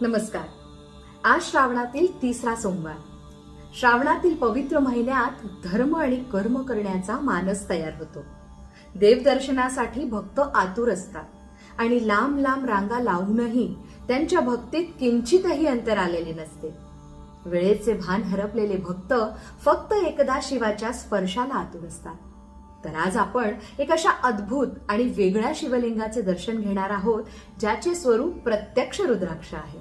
नमस्कार. आज श्रावणातील तिसरा सोमवार. श्रावणातील पवित्र महिन्यात धर्म आणि कर्म करण्याचा मानस तयार होतो. देवदर्शनासाठी भक्त आतुर असतात आणि लांब लांब रांगा लावूनही त्यांच्या भक्तीत किंचितही अंतर आलेले नसते. वेळेचे भान हरपलेले भक्त फक्त एकदा शिवाच्या स्पर्शाला आतुर असतात. तर आज आपण एक अशा अद्भुत आणि वेगळ्या शिवलिंगाचे दर्शन घेणार आहोत ज्याचे स्वरूप प्रत्यक्ष रुद्राक्ष आहे.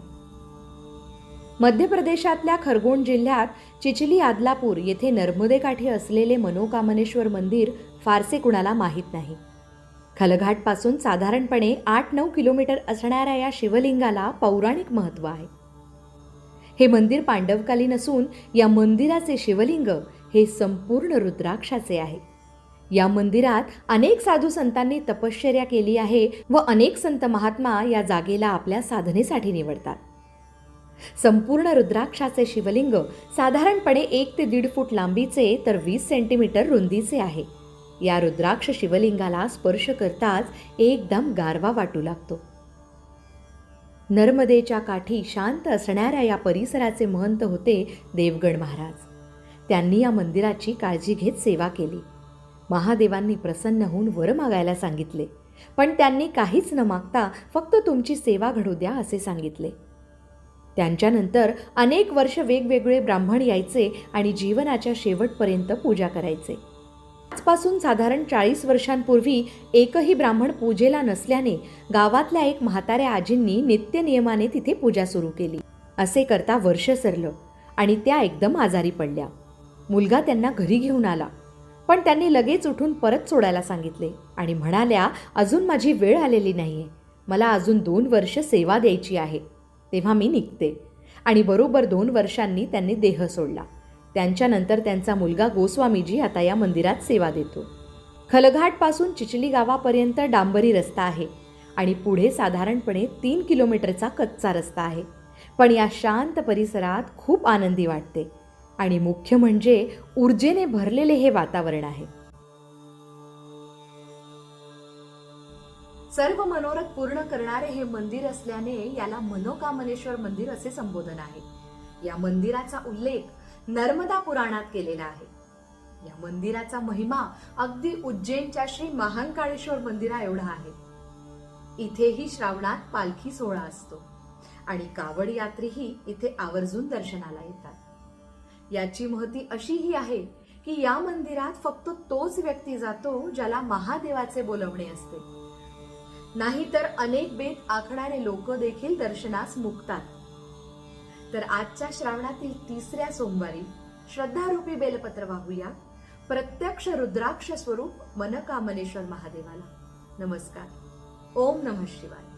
मध्य प्रदेशातल्या खरगोण जिल्ह्यात चिचली आदलापूर येथे नर्मदेकाठी असलेले मनोकामनेश्वर मंदिर फारसे कुणाला माहीत नाही. खलघाटपासून साधारणपणे आठ नऊ किलोमीटर असणाऱ्या या शिवलिंगाला पौराणिक महत्त्व आहे. हे मंदिर पांडवकालीन असून या मंदिराचे शिवलिंग हे संपूर्ण रुद्राक्षाचे आहे. या मंदिरात अनेक साधू संतांनी तपश्चर्या केली आहे व अनेक संत महात्मा या जागेला आपल्या साधनेसाठी निवडतात. संपूर्ण रुद्राक्षाचे शिवलिंग साधारणपणे एक ते दीड फूट लांबीचे तर वीस सेंटीमीटर रुंदीचे आहे. या रुद्राक्ष शिवलिंगाला स्पर्श करताच एकदम गारवा वाटू लागतो. नर्मदेच्या काठी शांत असणाऱ्या या परिसराचे महंत होते देवगण महाराज. त्यांनी या मंदिराची काळजी घेत सेवा केली. महादेवांनी प्रसन्न होऊन वर मागायला सांगितले. पण त्यांनी काहीच न मागता फक्त तुमची सेवा घडू द्या असे सांगितले. त्यांच्यानंतर अनेक वर्ष वेगवेगळे ब्राह्मण यायचे आणि जीवनाच्या शेवटपर्यंत पूजा करायचे. आजपासून साधारण चाळीस वर्षांपूर्वी एकही ब्राह्मण पूजेला नसल्याने गावातल्या एक म्हाताऱ्या आजींनी नित्य नियमाने तिथे पूजा सुरू केली. असे करता वर्ष सरलं आणि त्या एकदम आजारी पडल्या. मुलगा त्यांना घरी घेऊन आला. पण त्यांनी लगेच उठून परत सोडायला सांगितले आणि म्हणाल्या अजून माझी वेळ आलेली नाही आहे मला अजून दोन वर्ष सेवा द्यायची आहे. तेव्हा मी निघते. आणि बरोबर दोन वर्षांनी त्यांनी देह सोडला. त्यांच्यानंतर त्यांचा मुलगा गोस्वामीजी आता या मंदिरात सेवा देतो. खलघाटपासून चिचली गावापर्यंत डांबरी रस्ता आहे आणि पुढे साधारणपणे तीन किलोमीटरचा कच्चा रस्ता आहे. पण या शांत परिसरात खूप आनंदी वाटते. आणि मुख्य म्हणजे ऊर्जेने भरलेले हे वातावरण आहे. सर्व मनोरथ पूर्ण करणारे हे मंदिर असल्याने याला मनोकामनेश्वर मंदिर असे संबोधन आहे. या मंदिराचा उल्लेख नर्मदा पुराणात केलेला आहे. या मंदिराचा महिमा अगदी उज्जैनच्या श्री महांकाळेश्वर मंदिरा एवढा आहे. इथेही श्रावणात पालखी सोहळा असतो आणि कावड यात्रीही इथे आवर्जून दर्शनाला येतात. याची महती अशीही आहे की या मंदिरात फक्त तोच व्यक्ती जातो ज्याला महादेवाचे बोलवणे असते. नाहीतर अनेक बेत आखणारे लोक देखील दर्शनास मुकतात. तर आजच्या श्रावणातील तिसऱ्या सोमवारी श्रद्धारूपी बेलपत्र वाहूया. प्रत्यक्ष रुद्राक्ष स्वरूप मनकामनेश्वर महादेवाला. नमस्कार. ओम नमः शिवाय.